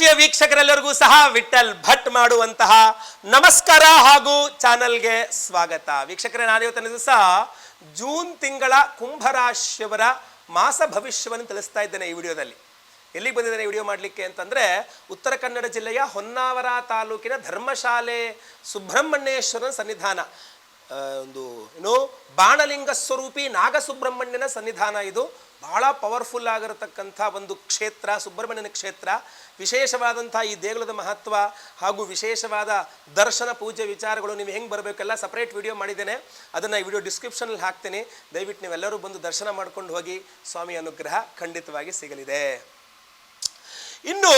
ವೀಕ್ಷಕರೆಲ್ಲರಿಗೂ ಸಹ ವಿಠಲ್ ಭಟ್ ಮಾಡುವಂತಹ ನಮಸ್ಕಾರ ಹಾಗೂ ಚಾನಲ್ಗೆ ಸ್ವಾಗತ. ವೀಕ್ಷಕರೇ ನಾನಿವತ್ತಿನ ದಿವಸ ಜೂನ್ ತಿಂಗಳ ಕುಂಭರಾಶಿಯವರ ಮಾಸ ಭವಿಷ್ಯವನ್ನು ತಿಳಿಸ್ತಾ ಇದ್ದೇನೆ ಈ ವಿಡಿಯೋದಲ್ಲಿ. ಎಲ್ಲಿಗೆ ಬಂದಿದ್ದೇನೆ ವಿಡಿಯೋ ಮಾಡಲಿಕ್ಕೆ ಅಂತಂದ್ರೆ, ಉತ್ತರ ಕನ್ನಡ ಜಿಲ್ಲೆಯ ಹೊನ್ನಾವರ ತಾಲೂಕಿನ ಧರ್ಮಶಾಲೆ ಸುಬ್ರಹ್ಮಣ್ಯೇಶ್ವರನ ಸನ್ನಿಧಾನ. ಒಂದು, ಏನು, ಬಾಣಲಿಂಗ ಸ್ವರೂಪಿ ನಾಗಸುಬ್ರಹ್ಮಣ್ಯನ ಸನ್ನಿಧಾನ ಇದು. ಬಹಳ ಪವರ್ಫುಲ್ ಆಗಿರತಕ್ಕಂಥ ಒಂದು ಕ್ಷೇತ್ರ, ಸುಬ್ರಹ್ಮಣ್ಯನ ಕ್ಷೇತ್ರ. ವಿಶೇಷವಾದಂಥ ಈ ದೇಗುಲದ ಮಹತ್ವ ಹಾಗೂ ವಿಶೇಷವಾದ ದರ್ಶನ, ಪೂಜೆ ವಿಚಾರಗಳು ನೀವು ಹೆಂಗೆ ಬರಬೇಕೆಲ್ಲ ಸಪ್ರೇಟ್ ವಿಡಿಯೋ ಮಾಡಿದ್ದೇನೆ. ಅದನ್ನು ಈ ವಿಡಿಯೋ ಡಿಸ್ಕ್ರಿಪ್ಷನಲ್ಲಿ ಹಾಕ್ತೀನಿ. ದಯವಿಟ್ಟು ನೀವೆಲ್ಲರೂ ಬಂದು ದರ್ಶನ ಮಾಡ್ಕೊಂಡು ಹೋಗಿ. ಸ್ವಾಮಿ ಅನುಗ್ರಹ ಖಂಡಿತವಾಗಿ ಸಿಗಲಿದೆ. ಇನ್ನು,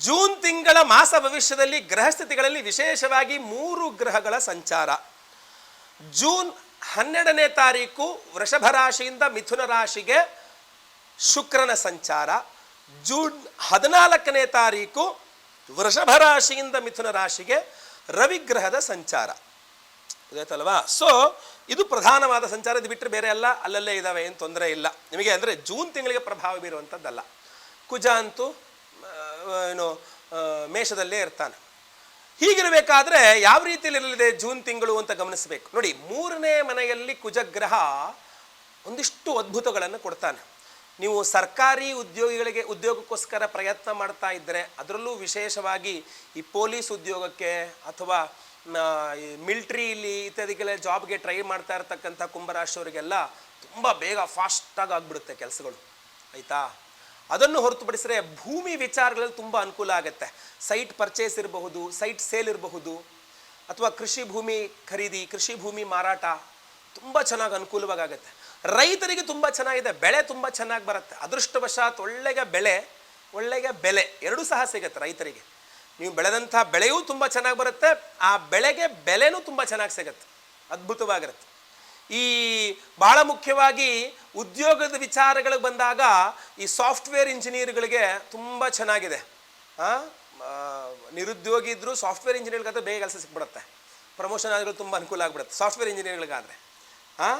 ಜೂನ್ ತಿಂಗಳ ಮಾಸ ಭವಿಷ್ಯದಲ್ಲಿ ಗ್ರಹಸ್ಥಿತಿಗಳಲ್ಲಿ ವಿಶೇಷವಾಗಿ ಮೂರು ಗ್ರಹಗಳ ಸಂಚಾರ. ಜೂನ್ ಹನ್ನೆರಡನೇ ತಾರೀಕು ವೃಷಭ ರಾಶಿಯಿಂದ ಮಿಥುನ ರಾಶಿಗೆ ಶುಕ್ರನ ಸಂಚಾರ. ಜೂನ್ ಹದಿನಾಲ್ಕನೇ ತಾರೀಕು ವೃಷಭ ರಾಶಿಯಿಂದ ಮಿಥುನ ರಾಶಿಗೆ ರವಿಗ್ರಹದ ಸಂಚಾರ. ಗೊತ್ತಲ್ವಾ ಸೊ ಇದು ಪ್ರಧಾನವಾದ ಸಂಚಾರ. ಇದು ಬಿಟ್ಟರೆ ಬೇರೆ ಅಲ್ಲ ಅಲ್ಲಲ್ಲೇ ಇದ್ದಾವೆ ಏನು ತೊಂದರೆ ಇಲ್ಲ. ನಿಮಗೆ ಅಂದರೆ ಜೂನ್ ತಿಂಗಳಿಗೆ ಪ್ರಭಾವ ಬೀರುವಂಥದ್ದಲ್ಲ ಕುಜ ಅಂತೂ ಏನು ಮೇಷದಲ್ಲೇ ಇರ್ತಾನೆ. ಹೀಗಿರಬೇಕಾದ್ರೆ ಯಾವ ರೀತಿಯಲ್ಲಿ ಇರಲಿದೆ ಜೂನ್ ತಿಂಗಳು ಅಂತ ಗಮನಿಸಬೇಕು. ನೋಡಿ, ಮೂರನೇ ಮನೆಯಲ್ಲಿ ಕುಜಗ್ರಹ ಒಂದಿಷ್ಟು ಅದ್ಭುತಗಳನ್ನು ಕೊಡ್ತಾನೆ. ನೀವು ಸರ್ಕಾರಿ ಉದ್ಯೋಗಿಗಳಿಗೆ, ಉದ್ಯೋಗಕ್ಕೋಸ್ಕರ ಪ್ರಯತ್ನ ಮಾಡ್ತಾ ಇದ್ದರೆ ಅದರಲ್ಲೂ ವಿಶೇಷವಾಗಿ ಈ ಪೊಲೀಸ್ ಉದ್ಯೋಗಕ್ಕೆ ಅಥವಾ ಮಿಲ್ಟ್ರಿಲಿ ಇತ್ಯಾದಿಗೆಲ್ಲ ಜಾಬ್ಗೆ ಟ್ರೈ ಮಾಡ್ತಾ ಇರತಕ್ಕಂಥ ಕುಂಭರಾಶಿಯವರಿಗೆಲ್ಲ ತುಂಬ ಬೇಗ ಫಾಸ್ಟಾಗಿ ಆಗಿಬಿಡುತ್ತೆ ಕೆಲಸಗಳು. ಆಯಿತಾ? ಅದನ್ನು ಹೊರತುಪಡಿಸಿದ್ರೆ ಭೂಮಿ ವಿಚಾರಗಳಲ್ಲಿ ತುಂಬ ಅನುಕೂಲ ಆಗುತ್ತೆ. ಸೈಟ್ ಪರ್ಚೇಸ್ ಇರಬಹುದು, ಸೈಟ್ ಸೇಲ್ ಇರಬಹುದು, ಅಥವಾ ಕೃಷಿ ಭೂಮಿ ಖರೀದಿ, ಕೃಷಿ ಭೂಮಿ ಮಾರಾಟ ತುಂಬ ಚೆನ್ನಾಗಿ ಅನುಕೂಲವಾಗುತ್ತೆ ರೈತರಿಗೆ ತುಂಬ ಚೆನ್ನಾಗಿದೆ, ಬೆಳೆ ತುಂಬ ಚೆನ್ನಾಗಿ ಬರುತ್ತೆ. ಅದೃಷ್ಟವಶಾತ್ ಒಳ್ಳೆಯ ಬೆಳೆ ಒಳ್ಳೆಯ ಬೆಲೆ ಎರಡೂ ಸಹ ಸಿಗುತ್ತೆ ರೈತರಿಗೆ. ನೀವು ಬೆಳೆದಂಥ ಬೆಳೆಯೂ ತುಂಬ ಚೆನ್ನಾಗಿ ಬರುತ್ತೆ, ಆ ಬೆಳೆಗೆ ಬೆಲೆನೂ ತುಂಬ ಚೆನ್ನಾಗಿ ಸಿಗುತ್ತೆ. ಅದ್ಭುತವಾಗಿರುತ್ತೆ. ಈ ಭಾಳ ಮುಖ್ಯವಾಗಿ ಉದ್ಯೋಗದ ವಿಚಾರಗಳಿಗೆ ಬಂದಾಗ ಈ ಸಾಫ್ಟ್ವೇರ್ ಇಂಜಿನಿಯರ್ಗಳಿಗೆ ತುಂಬ ಚೆನ್ನಾಗಿದೆ. ನಿರುದ್ಯೋಗಿ ಇದ್ದರೂ ಸಾಫ್ಟ್ವೇರ್ ಇಂಜಿನಿಯರ್ಗಾದ್ರೆ ಬೇಗ ಕೆಲಸ ಸಿಕ್ಬಿಡುತ್ತೆ. ಪ್ರಮೋಷನ್ ಆದರೂ ತುಂಬ ಅನುಕೂಲ ಆಗ್ಬಿಡುತ್ತೆ, ಸಾಫ್ಟ್ವೇರ್ ಇಂಜಿನಿಯರ್ಗಳಿಗಾದರೆ. ಹಾಂ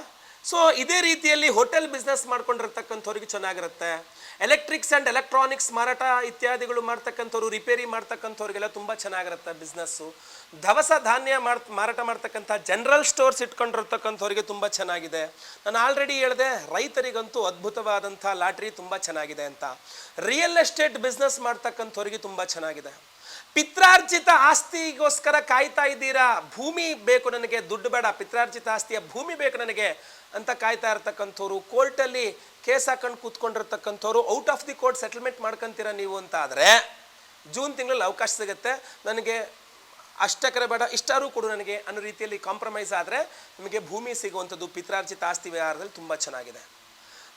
ಸೊ ಇದೇ ರೀತಿಯಲ್ಲಿ ಹೋಟೆಲ್ ಬಿಸ್ನೆಸ್ ಮಾಡ್ಕೊಂಡಿರ್ತಕ್ಕಂಥವ್ರಿಗೆ ಚೆನ್ನಾಗಿರುತ್ತೆ. ಎಲೆಕ್ಟ್ರಿಕ್ಸ್ ಆ್ಯಂಡ್ ಎಲೆಕ್ಟ್ರಾನಿಕ್ಸ್ ಮಾರಾಟ ಇತ್ಯಾದಿಗಳು ಮಾಡ್ತಕ್ಕಂಥವ್ರು ರಿಪೇರಿ ಮಾಡ್ತಕ್ಕಂಥವ್ರಿಗೆಲ್ಲ ತುಂಬ ಚೆನ್ನಾಗಿರುತ್ತೆ ಬಿಸ್ನೆಸ್ಸು ದವಸ ಧಾನ್ಯ ಮಾಡ್ ಮಾರಾಟ ಮಾಡ್ತಕ್ಕಂಥ ಜನರಲ್ ಸ್ಟೋರ್ಸ್ ಇಟ್ಕೊಂಡಿರ್ತಕ್ಕಂಥವ್ರಿಗೆ ತುಂಬ ಚೆನ್ನಾಗಿದೆ. ನಾನು ಆಲ್ರೆಡಿ ಹೇಳಿದೆ, ರೈತರಿಗಂತೂ ಅದ್ಭುತವಾದಂಥ ಲಾಟ್ರಿ ತುಂಬ ಚೆನ್ನಾಗಿದೆ ಅಂತ. ರಿಯಲ್ ಎಸ್ಟೇಟ್ ಬಿಸ್ನೆಸ್ ಮಾಡ್ತಕ್ಕಂಥವ್ರಿಗೆ ತುಂಬ ಚೆನ್ನಾಗಿದೆ. ಪಿತ್ರಾರ್ಜಿತ ಆಸ್ತಿಗೋಸ್ಕರ ಕಾಯ್ತಾ ಇದ್ದೀರಾ? ಭೂಮಿ ಬೇಕು ನನಗೆ, ದುಡ್ಡು ಬೇಡ. ಪಿತ್ರಾರ್ಜಿತ ಆಸ್ತಿಯ ಭೂಮಿ ಬೇಕು ನನಗೆ ಅಂತ ಕಾಯ್ತಾ ಇರ್ತಕ್ಕಂಥವ್ರು, ಕೋರ್ಟಲ್ಲಿ ಕೇಸ್ ಹಾಕೊಂಡು ಕೂತ್ಕೊಂಡಿರ್ತಕ್ಕಂಥವ್ರು, out of the court settlement ಮಾಡ್ಕೊಂತೀರಾ ನೀವು ಅಂತ ಆದರೆ ಜೂನ್ ತಿಂಗಳಲ್ಲಿ ಅವಕಾಶ ಸಿಗುತ್ತೆ. ನನಗೆ ಅಷ್ಟಕರೆ ಬೇಡ ಇಷ್ಟಾರು ಕೊಡು ನನಗೆ ಅನ್ನೋ ರೀತಿಯಲ್ಲಿ ಕಾಂಪ್ರಮೈಸ್ ಆದರೆ ನಿಮಗೆ ಭೂಮಿ ಸಿಗುವಂಥದ್ದು ಪಿತ್ರಾರ್ಜಿತ ಆಸ್ತಿ ವ್ಯವಹಾರದಲ್ಲಿ ತುಂಬ ಚೆನ್ನಾಗಿದೆ.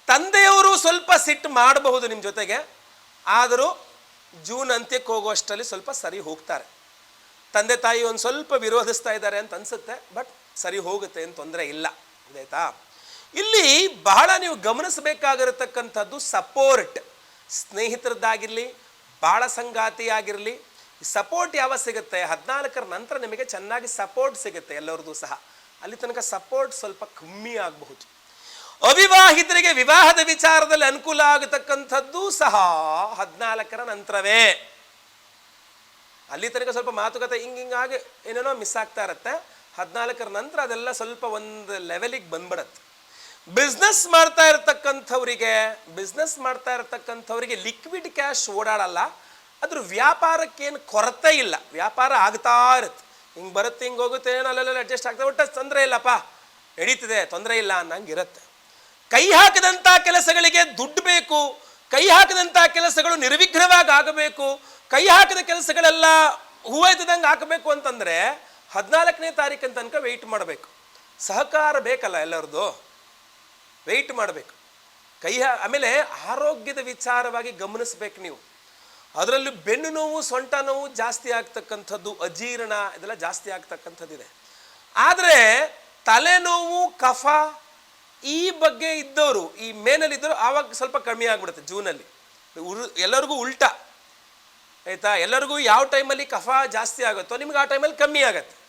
ತಂದೆಯವರು ಸ್ವಲ್ಪ ಸಿಟ್ಟು ಮಾಡಬಹುದು ನಿಮ್ಮ ಜೊತೆಗೆ. ಆದರೂ ಜೂನ್ ಅಂತ್ಯಕ್ಕೆ ಹೋಗುವಷ್ಟರಲ್ಲಿ ಸ್ವಲ್ಪ ಸರಿ ಹೋಗ್ತಾರೆ. ತಂದೆ ತಾಯಿ ಒಂದು ಸ್ವಲ್ಪ ವಿರೋಧಿಸ್ತಾ ಇದ್ದಾರೆ ಅಂತ ಅನ್ಸುತ್ತೆ, ಬಟ್ ಸರಿ ಹೋಗುತ್ತೆ ಏನು ತೊಂದರೆ ಇಲ್ಲ. ಆಯ್ತಾ? ಇಲ್ಲಿ ಬಹಳ ನೀವು ಗಮನಿಸಬೇಕಾಗಿರತಕ್ಕಂಥದ್ದು ಸಪೋರ್ಟ್ ಸ್ನೇಹಿತರದ್ದಾಗಿರಲಿ, ಬಾಳ ಸಂಗಾತಿಯಾಗಿರಲಿ ಸಪೋರ್ಟ್ ಯಾವಾಗ ಸಿಗುತ್ತೆ? ಹದಿನಾಲ್ಕರ ನಂತರ ನಿಮಗೆ ಚೆನ್ನಾಗಿ ಸಪೋರ್ಟ್ ಸಿಗುತ್ತೆ ಎಲ್ಲರದ್ದು ಸಹ. ಅಲ್ಲಿ ತನಕ ಸಪೋರ್ಟ್ ಸ್ವಲ್ಪ ಕಮ್ಮಿ ಆಗಬಹುದು. ಅವಿವಾಹಿತರಿಗೆ ವಿವಾಹದ ವಿಚಾರದಲ್ಲಿ ಅನುಕೂಲ ಆಗತಕ್ಕಂಥದ್ದು ಸಹ ಹದಿನಾಲ್ಕರ ನಂತರವೇ. ಅಲ್ಲಿ ತನಕ ಸ್ವಲ್ಪ ಮಾತುಕತೆ ಹಿಂಗ ಹಿಂಗಾಗಿ ಏನೇನೋ ಮಿಸ್ ಆಗ್ತಾ ಇರತ್ತೆ. ಹದಿನಾಲ್ಕರ ನಂತರ ಅದೆಲ್ಲ ಸ್ವಲ್ಪ ಒಂದು ಲೆವೆಲಿಗೆ ಬಂದ್ಬಿಡತ್ತೆ. ಬಿಸ್ನೆಸ್ ಮಾಡ್ತಾ ಇರತಕ್ಕಂಥವ್ರಿಗೆ ಬಿಸ್ನೆಸ್ ಮಾಡ್ತಾ ಇರತಕ್ಕಂಥವ್ರಿಗೆ ಲಿಕ್ವಿಡ್ ಕ್ಯಾಶ್ ಓಡಾಡಲ್ಲ. ಅದ್ರ ವ್ಯಾಪಾರಕ್ಕೇನು ಕೊರತೆ ಇಲ್ಲ. ವ್ಯಾಪಾರ ಆಗ್ತಾ ಇರುತ್ತೆ. ಹಿಂಗೆ ಬರುತ್ತೆ, ಹಿಂಗೆ ಹೋಗುತ್ತೆ, ಏನೋ ಅಲ್ಲೆಲ್ಲ ಅಡ್ಜಸ್ಟ್ ಆಗ್ತದೆ ಒಟ್ಟು ತೊಂದರೆ ಇಲ್ಲಪ್ಪ. ನಡೀತಿದೆ, ತೊಂದರೆ ಇಲ್ಲ ಅನ್ನಂಗೆ ಇರುತ್ತೆ. ಕೈ ಹಾಕದಂಥ ಕೆಲಸಗಳಿಗೆ ದುಡ್ಡು ಬೇಕು, ಕೈ ಹಾಕದಂಥ ಕೆಲಸಗಳು ನಿರ್ವಿಘ್ನವಾಗಿ ಆಗಬೇಕು ಕೈ ಹಾಕಿದ ಕೆಲಸಗಳೆಲ್ಲ ಹೂವೈತದಂಗೆ ಹಾಕಬೇಕು ಅಂತಂದರೆ ಹದಿನಾಲ್ಕನೇ ತಾರೀಕಿನ ತನಕ ವೆಯ್ಟ್ ಮಾಡಬೇಕು. ಸಹಕಾರ ಬೇಕಲ್ಲ ಎಲ್ಲರದ್ದು? ವೆಯ್ಟ್ ಮಾಡಬೇಕು. ಕೈ ಆಮೇಲೆ ಆರೋಗ್ಯದ ವಿಚಾರವಾಗಿ ಗಮನಿಸ್ಬೇಕು ನೀವು. ಅದರಲ್ಲೂ ಬೆನ್ನು ನೋವು, ಸೊಂಟ ನೋವು ಜಾಸ್ತಿ ಆಗ್ತಕ್ಕಂಥದ್ದು, ಅಜೀರ್ಣ ಇದೆಲ್ಲ ಜಾಸ್ತಿ ಆಗ್ತಕ್ಕಂಥದ್ದಿದೆ. ಆದರೆ ತಲೆನೋವು ಕಫ ಈ ಬಗ್ಗೆ ಇದ್ದವರು ಈ ಮೇನಲ್ಲಿ ಇದ್ದವರು ಆವಾಗ ಸ್ವಲ್ಪ ಕಮ್ಮಿ ಆಗ್ಬಿಡುತ್ತೆ ಜೂನಲ್ಲಿ. ಉರು- ಎಲ್ಲರಿಗೂ ಉಲ್ಟಾ. ಆಯಿತಾ? ಎಲ್ಲರಿಗೂ ಯಾವ ಟೈಮಲ್ಲಿ ಕಫ ಜಾಸ್ತಿ ಆಗುತ್ತೋ ನಿಮ್ಗೆ ಆ ಟೈಮಲ್ಲಿ ಕಮ್ಮಿ ಆಗುತ್ತೆ.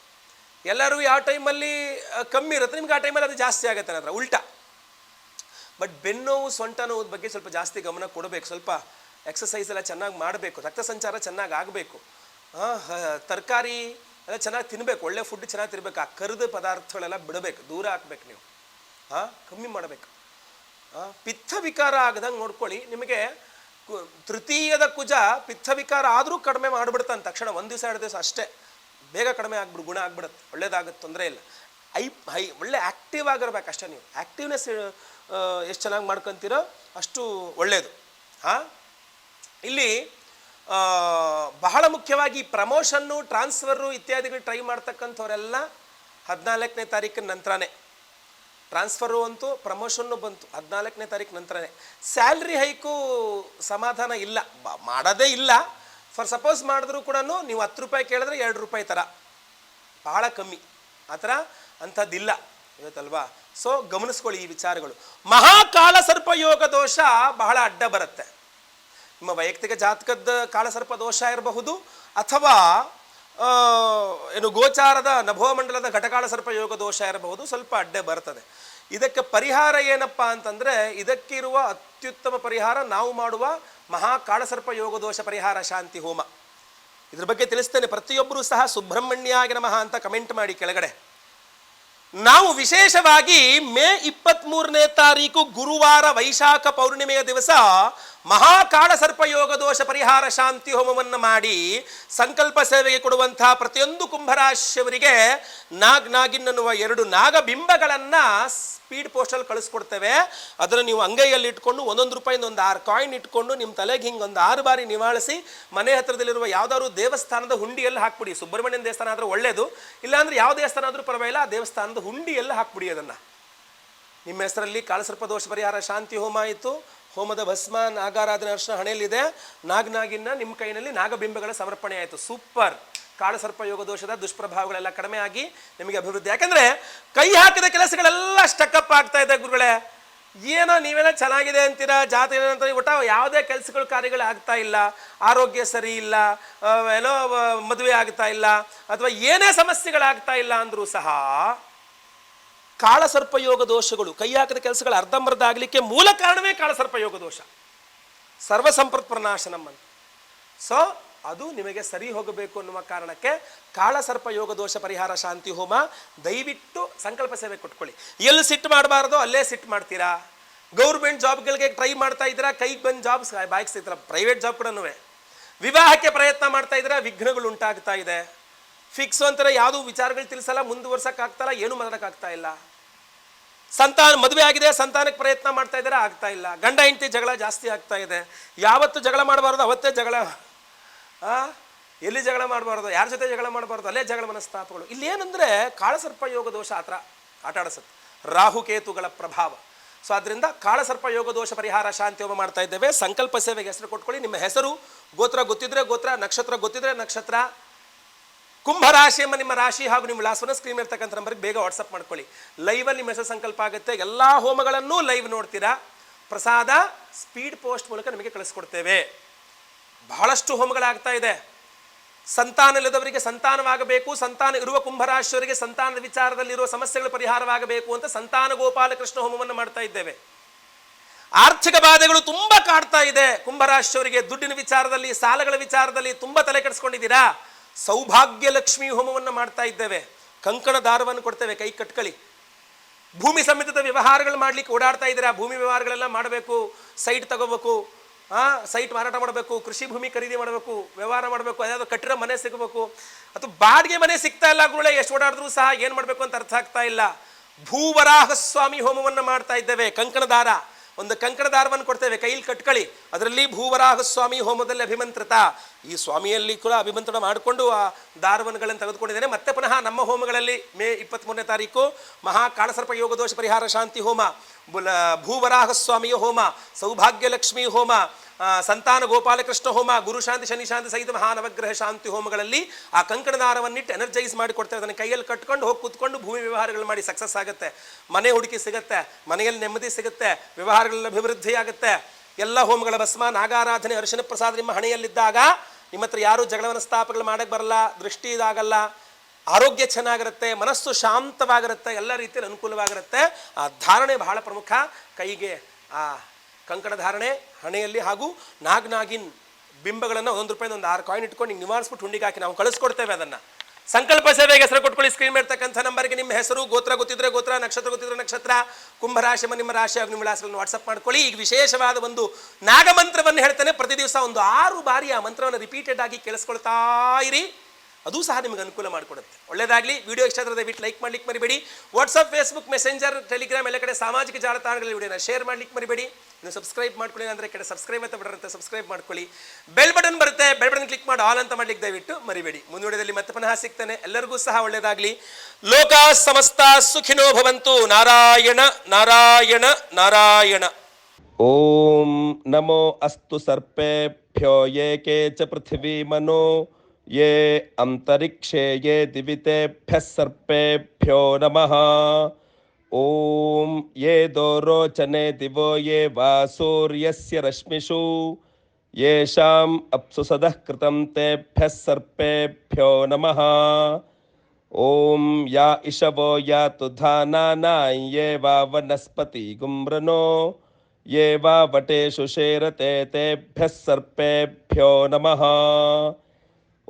ಎಲ್ಲರಿಗೂ ಯಾವ ಟೈಮಲ್ಲಿ ಕಮ್ಮಿ ಇರುತ್ತೆ ನಿಮ್ಗೆ ಆ ಟೈಮಲ್ಲಿ ಅದು ಜಾಸ್ತಿ ಆಗುತ್ತೆ ಅನ್ನೋದ್ರ ಉಲ್ಟ. ಬಟ್ ಬೆನ್ನೋವು ಸೊಂಟ ನೋವು ಬಗ್ಗೆ ಸ್ವಲ್ಪ ಜಾಸ್ತಿ ಗಮನ ಕೊಡಬೇಕು. ಸ್ವಲ್ಪ ಎಕ್ಸಸೈಸ್ ಎಲ್ಲ ಚೆನ್ನಾಗಿ ಮಾಡಬೇಕು. ರಕ್ತ ಸಂಚಾರ ಚೆನ್ನಾಗಿ ಆಗಬೇಕು. ತರಕಾರಿ ಎಲ್ಲ ಚೆನ್ನಾಗಿ ತಿನ್ನಬೇಕು ಒಳ್ಳೆ ಫುಡ್ ಚೆನ್ನಾಗಿ ತಿರ್ಬೇಕು ಆ ಕರಿದ ಪದಾರ್ಥಗಳೆಲ್ಲ ಬಿಡಬೇಕು. ದೂರ ಹಾಕ್ಬೇಕು ನೀವು. ಕಮ್ಮಿ ಮಾಡಬೇಕು. ಹಾಂ ಪಿತ್ತ ವಿಕಾರ ಆಗದಂಗೆ ನೋಡ್ಕೊಳ್ಳಿ. ನಿಮಗೆ ತೃತೀಯದ ಕುಜ ಪಿತ್ತ ವಿಕಾರ ಆದರೂ ಕಡಿಮೆ ಮಾಡಿಬಿಡ್ತಾನೆ ತಕ್ಷಣ ಒಂದು ದಿವಸ, ಎರಡು ದಿವಸ ಅಷ್ಟೇ. ಬೇಗ ಕಡಿಮೆ ಆಗ್ಬಿಡು, ಗುಣ ಆಗ್ಬಿಡುತ್ತೆ. ಒಳ್ಳೇದಾಗುತ್ತೆ, ತೊಂದರೆ ಇಲ್ಲ. ಐ, ಹೈ, ಒಳ್ಳೆ ಆ್ಯಕ್ಟಿವ್ ಆಗಿರ್ಬೇಕು ಅಷ್ಟೇ ನೀವು. ಆ್ಯಕ್ಟಿವ್ನೆಸ್ ಎಷ್ಟು ಚೆನ್ನಾಗಿ ಮಾಡ್ಕೊತೀರೋ ಅಷ್ಟು ಒಳ್ಳೆಯದು ಹಾಂ ಇಲ್ಲಿ ಬಹಳ ಮುಖ್ಯವಾಗಿ ಪ್ರಮೋಷನ್ನು ಟ್ರಾನ್ಸ್ಫರು ಇತ್ಯಾದಿಗಳು ಟ್ರೈ ಮಾಡ್ತಕ್ಕಂಥವರೆಲ್ಲ ಹದಿನಾಲ್ಕನೇ ತಾರೀಕಿನ ನಂತರನೇ. ಟ್ರಾನ್ಸ್ಫರು ಅಂತೂ ಪ್ರಮೋಷನ್ನು ಬಂತು. ಹದಿನಾಲ್ಕನೇ ತಾರೀಕು ನಂತರನೇ. ಸ್ಯಾಲ್ರಿ ಹೈಕು ಸಮಾಧಾನ ಇಲ್ಲ. ಮಾಡೋದೇ ಇಲ್ಲ. ಫಾರ್ ಸಪೋಸ್ ಮಾಡಿದ್ರೂ ಕೂಡ ನೀವು ಹತ್ತು ರೂಪಾಯಿ ಕೇಳಿದ್ರೆ ಎರಡು ರೂಪಾಯಿ ಥರ ಬಹಳ ಕಮ್ಮಿ. ಆ ಥರ ಅಂಥದ್ದಿಲ್ಲ. ಇವತ್ತಲ್ವಾ ಸೊ ಗಮನಿಸ್ಕೊಳ್ಳಿ ಈ ವಿಚಾರಗಳು. ಮಹಾಕಾಳ ಸರ್ಪಯೋಗ ದೋಷ ಬಹಳ ಅಡ್ಡ ಬರುತ್ತೆ. ನಿಮ್ಮ ವೈಯಕ್ತಿಕ ಜಾತಕದ ಕಾಲಸರ್ಪ ದೋಷ ಇರಬಹುದು ಅಥವಾ ಏನು ಗೋಚಾರದ ನಭೋಮಂಡಲದ ಘಟಕಾಳ ಸರ್ಪ ಯೋಗ ದೋಷ ಇರಬಹುದು, ಸ್ವಲ್ಪ ಅಡ್ಡೆ ಬರ್ತದೆ. ಇದಕ್ಕೆ ಪರಿಹಾರ ಏನಪ್ಪ ಅಂತಂದ್ರೆ, ಇದಕ್ಕಿರುವ ಅತ್ಯುತ್ತಮ ಪರಿಹಾರ ನಾವು ಮಾಡುವ ಮಹಾಕಾಳಸರ್ಪ ಯೋಗ ದೋಷ ಪರಿಹಾರ ಶಾಂತಿ ಹೋಮ. ಇದ್ರ ಬಗ್ಗೆ ತಿಳಿಸ್ತೇನೆ. ಪ್ರತಿಯೊಬ್ಬರೂ ಸಹ ಸುಬ್ರಹ್ಮಣ್ಯಾಗಿ ನಮಃ ಅಂತ ಕಮೆಂಟ್ ಮಾಡಿ ಕೆಳಗಡೆ. ನಾವು ವಿಶೇಷವಾಗಿ ಮೇ ಇಪ್ಪತ್ತ್ ಮೂರನೇ ತಾರೀಕು ಗುರುವಾರ ವೈಶಾಖ ಪೌರ್ಣಿಮೆಯ ದಿವಸ ಮಹಾಕಾಳ ಸರ್ಪಯೋಗ ದೋಷ ಪರಿಹಾರ ಶಾಂತಿ ಹೋಮವನ್ನು ಮಾಡಿ ಸಂಕಲ್ಪ ಸೇವೆಗೆ ಕೊಡುವಂತಹ ಪ್ರತಿಯೊಂದು ಕುಂಭರಾಶಿಯವರಿಗೆ ನಾಗ್ ನಾಗಿನ್ ಅನ್ನುವ ಎರಡು ನಾಗಬಿಂಬಗಳನ್ನು ಸ್ಪೀಡ್ ಪೋಸ್ಟಲ್ಲಿ ಕಳಿಸ್ಕೊಡ್ತೇವೆ. ಅದನ್ನು ನೀವು ಅಂಗೈಯಲ್ಲಿ ಇಟ್ಕೊಂಡು ಒಂದೊಂದು ರೂಪಾಯಿಂದ ಒಂದು ಆರು ಕಾಯಿನ್ ಇಟ್ಕೊಂಡು ನಿಮ್ಮ ತಲೆಗೆ ಹಿಂಗೆ ಒಂದು ಆರು ಬಾರಿ ನಿವಾಳಿಸಿ ಮನೆ ಹತ್ತಿರದಲ್ಲಿರುವ ಯಾವ್ದಾದ್ರು ದೇವಸ್ಥಾನದ ಹುಂಡಿಯಲ್ಲಿ ಹಾಕ್ಬಿಡಿ. ಸುಬ್ರಹ್ಮಣ್ಯನ ದೇವಸ್ಥಾನ ಆದರೆ ಒಳ್ಳೆಯದು ಇಲ್ಲಾಂದ್ರೆ ಯಾವ ದೇವಸ್ಥಾನ ಆದರೂ ಪರವಾಗಿಲ್ಲ, ಆ ದೇವಸ್ಥಾನದ ಹುಂಡಿಯಲ್ಲಿ ಹಾಕ್ಬಿಡಿ ಅದನ್ನು. ನಿಮ್ಮ ಹೆಸರಲ್ಲಿ ಕಾಳಸರ್ಪ ದೋಷ ಪರಿಹಾರ ಶಾಂತಿ ಹೋಮ ಆಯಿತು. ಹೋಮದ ಭಸ್ಮ ನಾಗಾರಾಧನೆ ಅರ್ಶನ ಹಣೆಯಲ್ಲಿದೆ. ನಾಗನಾಗಿನ್ನ ನಿಮ್ಮ ಕೈನಲ್ಲಿ ನಾಗಬಿಂಬಗಳ ಸಮರ್ಪಣೆ ಆಯಿತು. ಸೂಪರ್. ಕಾಳಸರ್ಪ ಯೋಗ ದೋಷದ ದುಷ್ಪ್ರಭಾವಗಳೆಲ್ಲ ಕಡಿಮೆ ಆಗಿ ನಿಮಗೆ ಅಭಿವೃದ್ಧಿ. ಯಾಕಂದ್ರೆ ಕೈ ಹಾಕಿದ ಕೆಲಸಗಳೆಲ್ಲ ಸ್ಟಕಪ್ ಆಗ್ತಾ ಇದೆ ಗುರುಗಳೇ. ಏನೋ ನೀವೆಲ್ಲ ಚೆನ್ನಾಗಿದೆ ಅಂತೀರಾ? ಜಾತಿ ಏನಂತ ಒಟ್ಟ ಯಾವುದೇ ಕೆಲಸಗಳು, ಕಾರ್ಯಗಳು ಆಗ್ತಾ ಇಲ್ಲ. ಆರೋಗ್ಯ ಸರಿ ಇಲ್ಲ. ಏನೋ ಮದುವೆ ಆಗ್ತಾ ಇಲ್ಲ. ಅಥವಾ ಏನೇ ಸಮಸ್ಯೆಗಳಾಗ್ತಾ ಇಲ್ಲ ಅಂದರೂ ಸಹ ಕಾಳಸರ್ಪ ಯೋಗ ದೋಷಗಳು, ಕೈ ಹಾಕಿದ ಕೆಲಸಗಳು ಅರ್ಧಂಬರ್ಧ ಆಗಲಿಕ್ಕೆ ಮೂಲ ಕಾರಣವೇ ಕಾಳಸರ್ಪ ಯೋಗ ದೋಷ. ಸರ್ವಸಂಪತ್ ಪ್ರನಾಶನಂ ಅಂತ. ಸೊ ಅದು ನಿಮಗೆ ಸರಿ ಹೋಗಬೇಕು ಅನ್ನುವ ಕಾರಣಕ್ಕೆ ಕಾಳಸರ್ಪ ಯೋಗ ದೋಷ ಪರಿಹಾರ ಶಾಂತಿ ಹೋಮ ದಯವಿಟ್ಟು ಸಂಕಲ್ಪ ಸೇವೆ ಕೊಟ್ಕೊಳ್ಳಿ. ಎಲ್ಲಿ ಸಿಟ್ಟು ಮಾಡಬಾರ್ದು ಅಲ್ಲೇ ಸಿಟ್ಟು ಮಾಡ್ತೀರಾ? ಗೌರ್ಮೆಂಟ್ ಜಾಬ್ಗಳಿಗೆ ಟ್ರೈ ಮಾಡ್ತಾ ಇದ್ದೀರಾ? ಕೈಗೆ ಬಂದು ಜಾಬ್ ಬಾಯ್ಕ್ ಸಿಗ್ತಾರ ಪ್ರೈವೇಟ್ ಜಾಬ್ ಕೂಡ ವಿವಾಹಕ್ಕೆ ಪ್ರಯತ್ನ ಮಾಡ್ತಾ ಇದ್ದೀರಾ? ವಿಘ್ನಗಳು ಉಂಟಾಗ್ತಾ ಇದೆ. ಫಿಕ್ಸ್ ಅಂತಾರೆ ಯಾವುದೂ ವಿಚಾರಗಳು ತಿಳಿಸಲ್ಲ ಮುಂದುವರ್ಸಕ್ಕಾಗ್ತಾಯಿಲ್ಲ ಏನು ಮಾಡೋಕ್ಕಾಗ್ತಾ ಇಲ್ಲ. ಸಂತಾನ, ಮದುವೆ ಆಗಿದೆ, ಸಂತಾನಕ್ಕೆ ಪ್ರಯತ್ನ ಮಾಡ್ತಾ ಇದ್ದಾರೆ, ಆಗ್ತಾ ಇಲ್ಲ. ಗಂಡ, ಹೆಂಡತಿ ಜಗಳ ಜಾಸ್ತಿ ಆಗ್ತಾ ಇದೆ. ಯಾವತ್ತು ಜಗಳ ಮಾಡಬಾರ್ದು? ಅವತ್ತೇ ಜಗಳ. ಎಲ್ಲಿ ಜಗಳ ಮಾಡಬಾರ್ದು? ಯಾರ ಜೊತೆ ಜಗಳ ಮಾಡಬಾರ್ದು? ಅಲ್ಲೇ ಜಗಳ ಮನಸ್ತಾಪಗಳು. ಇಲ್ಲಿ ಏನಂದ್ರೆ ಕಾಳಸರ್ಪ ಯೋಗ ದೋಷ ಆ ಥರ ಆಟ ಆಡಿಸುತ್ತೆ ರಾಹುಕೇತುಗಳ ಪ್ರಭಾವ. ಸೊ ಅದರಿಂದ ಕಾಳಸರ್ಪ ಯೋಗ ದೋಷ ಪರಿಹಾರ, ಶಾಂತಿ ಹೋಮ ಮಾಡ್ತಾ ಇದ್ದೇವೆ. ಸಂಕಲ್ಪ ಸೇವೆಗೆ ಹೆಸರು ಕೊಟ್ಕೊಳ್ಳಿ. ನಿಮ್ಮ ಹೆಸರು ಗೋತ್ರ ಗೊತ್ತಿದ್ರೆ ಗೋತ್ರ, ನಕ್ಷತ್ರ ಗೊತ್ತಿದ್ರೆ ನಕ್ಷತ್ರ. ಕುಂಭ ರಾಶಿ ಎಂಬ ನಿಮ್ಮ ರಾಶಿ ಹಾಗೂ ನಿಮ್ಮ ವಿಳಾಸವನ್ನು ಸ್ಕ್ರೀನ್ ಇರ್ತಕ್ಕಂಥ ನಂಬರ್ಗೆ ಬೇಗ ವಾಟ್ಸಪ್ ಮಾಡ್ಕೊಳ್ಳಿ. ಲೈವಲ್ಲಿ ನಿಮ್ಮ ಹೆಸರು ಸಂಕಲ್ಪ ಆಗುತ್ತೆ. ಎಲ್ಲ ಹೋಮಗಳನ್ನೂ ಲೈವ್ ನೋಡ್ತೀರಾ? ಪ್ರಸಾದ ಸ್ಪೀಡ್ ಪೋಸ್ಟ್ ಮೂಲಕ ನಿಮಗೆ ಕಳಿಸ್ಕೊಡ್ತೇವೆ. ಬಹಳಷ್ಟು ಹೋಮಗಳಾಗ್ತಾ ಇದೆ. ಸಂತಾನ ಇಲ್ಲದವರಿಗೆ ಸಂತಾನವಾಗಬೇಕು. ಸಂತಾನ ಇರುವ ಕುಂಭರಾಶಿಯವರಿಗೆ ಸಂತಾನದ ವಿಚಾರದಲ್ಲಿರುವ ಸಮಸ್ಯೆಗಳು ಪರಿಹಾರವಾಗಬೇಕು ಅಂತ ಸಂತಾನ ಗೋಪಾಲಕೃಷ್ಣ ಹೋಮವನ್ನು ಮಾಡ್ತಾ ಇದ್ದೇವೆ. ಆರ್ಥಿಕ ಬಾಧೆಗಳು ತುಂಬಾ ಕಾಡ್ತಾ ಇದೆ. ಕುಂಭರಾಶಿಯವರಿಗೆ ದುಡ್ಡಿನ ವಿಚಾರದಲ್ಲಿ, ಸಾಲಗಳ ವಿಚಾರದಲ್ಲಿ ತುಂಬಾ ತಲೆ ಕೆಡಿಸ್ಕೊಂಡಿದ್ದೀರಾ? ಸೌಭಾಗ್ಯ ಲಕ್ಷ್ಮಿ ಹೋಮವನ್ನು ಮಾಡ್ತಾ ಇದ್ದೇವೆ. ಕಂಕಣ ದಾರವನ್ನು ಕೊಡ್ತೇವೆ ಕೈ ಕಟ್ಕಳಿ. ಭೂಮಿ ಸಮೇತದ ವ್ಯವಹಾರಗಳು ಮಾಡಲಿಕ್ಕೆ ಓಡಾಡ್ತಾ ಇದ್ದೀರಾ? ಭೂಮಿ ವ್ಯವಹಾರಗಳೆಲ್ಲ ಮಾಡಬೇಕು ಸೈಟ್ ತಗೋಬೇಕು, ಆ ಸೈಟ್ ಮಾರಾಟ ಮಾಡಬೇಕು, ಕೃಷಿ ಭೂಮಿ ಖರೀದಿ ಮಾಡಬೇಕು, ವ್ಯವಹಾರ ಮಾಡಬೇಕು, ಅದ್ಯಾವುದೋ ಕಟ್ಟಿರೋ ಮನೆ ಸಿಗಬೇಕು. ಅಥವಾ ಬಾಡಿಗೆ ಮನೆ ಸಿಗ್ತಾ ಇಲ್ಲ ಗುರುಳೆ ಎಷ್ಟು ಓಡಾಡಿದ್ರು ಸಹ ಏನು ಮಾಡಬೇಕು ಅಂತ ಅರ್ಥ ಆಗ್ತಾ ಇಲ್ಲ. ಭೂವರಾಹ ಸ್ವಾಮಿ ಹೋಮವನ್ನು ಮಾಡ್ತಾ ಇದ್ದೇವೆ, ಕಂಕಣ ದಾರ. ಒಂದು ಕಂಕಣ ದಾರವನ್ನು ಕೊಡ್ತೇವೆ, ಕೈಲಿ ಕಟ್ಕಳಿ. ಅದರಲ್ಲಿ ಭೂವರಾಹ ಸ್ವಾಮಿ ಹೋಮದಲ್ಲಿ ಅಭಿಮಂತ್ರಿತ. ಈ ಸ್ವಾಮಿಯಲ್ಲಿ ಕೂಡ ಅಭಿಮಂತ್ರಣ ಮಾಡಿಕೊಂಡು ಆ ದಾರವನ್ಗಳನ್ನು ತೆಗೆದುಕೊಂಡಿದ್ದೇನೆ. ಮತ್ತೆ ಪುನಃ ನಮ್ಮ ಹೋಮಗಳಲ್ಲಿ ಮೇ ಇಪ್ಪತ್ತ್ಮೂರನೇ ತಾರೀಕು ಮಹಾ ಕಾಳಸರ್ಪ ಯೋಗ ದೋಷ ಪರಿಹಾರ ಶಾಂತಿ ಹೋಮ ಭೂವರಾಹ ಸ್ವಾಮಿಯ ಹೋಮ ಸೌಭಾಗ್ಯ ಲಕ್ಷ್ಮಿ ಹೋಮ ಸಂತಾನ ಗೋಪಾಲಕೃಷ್ಣ ಹೋಮ, ಗುರು ಶಾಂತಿ, ಶನಿ ಶಾಂತಿ ಸಹಿತ ಮಹಾನವಗ್ರಹ ಶಾಂತಿ ಹೋಮಗಳಲ್ಲಿ ಆ ಕಂಕಣದಾರವನ್ನಿಟ್ಟು ಎನರ್ಜೈಸ್ ಮಾಡಿ ಕೊಡ್ತಾರೆ. ಅದನ್ನು ಕೈಯಲ್ಲಿ ಕಟ್ಕೊಂಡು ಹೋಗಿ ಕೂತ್ಕೊಂಡು ಭೂಮಿ ವ್ಯವಹಾರಗಳು ಮಾಡಿ ಸಕ್ಸಸ್ ಆಗುತ್ತೆ. ಮನೆ ಹುಡುಕಿ ಸಿಗುತ್ತೆ, ಮನೆಯಲ್ಲಿ ನೆಮ್ಮದಿ ಸಿಗುತ್ತೆ, ವ್ಯವಹಾರಗಳಲ್ಲಿ ಅಭಿವೃದ್ಧಿ ಆಗುತ್ತೆ. ಎಲ್ಲ ಹೋಮಗಳ ಭಸ್ಮ, ನಾಗಾರಾಧನೆ, ಅರಿಶಿನ ಪ್ರಸಾದ ನಿಮ್ಮ ಹಣೆಯಲ್ಲಿದ್ದಾಗ ನಿಮ್ಮ ಹತ್ರ ಯಾರು ಜಗಳವನ್ನು ಸ್ಥಾಪಗಳು ಮಾಡಕ್ಕೆ ಬರಲ್ಲ, ದೃಷ್ಟಿ ಇದಾಗಲ್ಲ. ಆರೋಗ್ಯ ಚೆನ್ನಾಗಿರುತ್ತೆ, ಮನಸ್ಸು ಶಾಂತವಾಗಿರುತ್ತೆ, ಎಲ್ಲ ರೀತಿಯಲ್ಲಿ ಅನುಕೂಲವಾಗಿರುತ್ತೆ. ಆ ಧಾರಣೆ ಬಹಳ ಪ್ರಮುಖ. ಕೈಗೆ ಆ ಕಂಕಣ ಧಾರಣೆ, ಹಣೆಯಲ್ಲಿ ಹಾಗೂ ನಾಗ್ನಾಗಿನ್ ಬಿಂಬಗಳನ್ನು ಒಂದೊಂದು ರೂಪಾಯಿ ಒಂದು ಆರು ಕಾಯಿನ್ ಇಟ್ಕೊಂಡು ಹಿಂಗೆ ನಿವಾರಿಸ್ಬಿಟ್ಟು ಹುಂಡಿಗೆ ಹಾಕಿ ನಾವು ಕಳಿಸ್ಕೊಡ್ತೇವೆ ಅದನ್ನು. ಸಂಕಲ್ಪ ಸೇವೆಗೆ ಹೆಸರು ಕೊಟ್ಕೊಳ್ಳಿ ಸ್ಕ್ರೀನ್ ಇರ್ತಕ್ಕಂಥ ನಂಬರ್ಗೆ ನಿಮ್ಮ ಹೆಸರು, ಗೋತ್ರ ಗೊತ್ತಿದ್ರೆ ಗೋತ್ರ, ನಕ್ಷತ್ರ ಗೊತ್ತಿದ್ರೆ ನಕ್ಷತ್ರ, ಕುಂಭರಾಶಿ ನಿಮ್ಮ ರಾಶಿ ಹಾಗೂ ನಿಮ್ಮ ವಿಳಾಸಗಳನ್ನು ವಾಟ್ಸಪ್ ಮಾಡ್ಕೊಳ್ಳಿ. ಈಗ ವಿಶೇಷವಾದ ಒಂದು ನಾಗಮಂತ್ರವನ್ನು ಹೇಳ್ತೇನೆ. ಪ್ರತಿ ದಿವಸ ಒಂದು ಆರು ಬಾರಿ ಆ ಮಂತ್ರವನ್ನು ರಿಪೀಟೆಡ್ ಆಗಿ ಕೇಳಿಸ್ಕೊಳ್ತಾ ಇರಿ. ಅದು ಸಹ ನಿಮಗೆ ಅನುಕೂಲ ಮಾಡಿಕೊಡುತ್ತೆ. ಒಳ್ಳೆಯದಾಗಲಿ ವಿಡಿಯೋ ಇಷ್ಟ ಆದರೆ ಬಿಟ್ಟು ಲೈಕ್ ಮಾಡ್ಲಿಕ್ಕೆ ಮರಿಬೇಡಿ. ವಾಟ್ಸಪ್ ಫೇಸ್ಬುಕ್ ಮೆಸೆಂಜರ್ ಟೆಲಿಗ್ರಾಮ್ ಎಲ್ಲ ಕಡೆ ಸಾಮಾಜಿಕ ಜಾಲತಾಣಗಳಲ್ಲಿ ವಿಡಿಯೋನ ಶೇರ್ ಮಾಡ್ಲಿಕ್ಕೆ ಮರಿಬೇಡಿ. ಇನ್ನು ಸಬ್ಸ್ಕ್ರೈಬ್ ಮಾಡ್ಕೊಳ್ಳಿ, ಅಂದರೆ ಕಡೆ ಸಬ್ಸ್ಕ್ರೈಬ್ ಅಂತ ಬರುತ್ತೆ ಸಬ್ಸ್ಕ್ರೈಬ್ ಮಾಡ್ಕೊಳ್ಳಿ. ಬೆಲ್ ಬಟನ್ ಬರುತ್ತೆ ಬೆಲ್ ಬಟನ್ ಕ್ಲಿಕ್ ಮಾಡಿ ಆಲ್ ಅಂತ ಮಾಡ್ಲಿಕ್ಕೆ ದಯವಿಟ್ಟು ಮರಿಬೇಡಿ. ಮುಂದುವರೆಯಲ್ಲಿ ಮತ್ತೆ ಪುನಃ ಸಿಗ್ತಾನೆ. ಎಲ್ಲರಿಗೂ ಸಹ ಒಳ್ಳೆಯದಾಗಲಿ ಲೋಕ ಸಮಸ್ತ ಸುಖಿನೋ ಭವಂತು. ನಾರಾಯಣ ನಾರಾಯಣ ನಾರಾಯಣ. ಓಂ ನಮೋ ಅಸ್ತು ಸರ್ಪೇಭ್ಯೋ ಏಕೆ ಚ ಪೃಥ್ವಿ ಮನೋ. ये अन्तरिक्षे ये दिवितेभ्यः सर्पेभ्यो नमः। ॐ ये दोरोचने दिवो ये वा सूर्यस्य रश्मिषु। येषाम् अप्सुसदः कृतं तेभ्यः सर्पेभ्यो नमः। ॐ या इषवो यातु धानानां ये वा वनस्पतिगुम्रनो। ये वा वटेषु शेरते तेभ्यः सर्पेभ्यो नमः।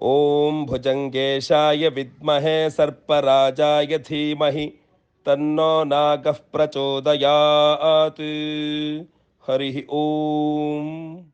ॐ भुजङ्गेशाय विद्महे सर्पराजाय धीमहि तन्नो नागः प्रचोदयात्। हरिः ॐ।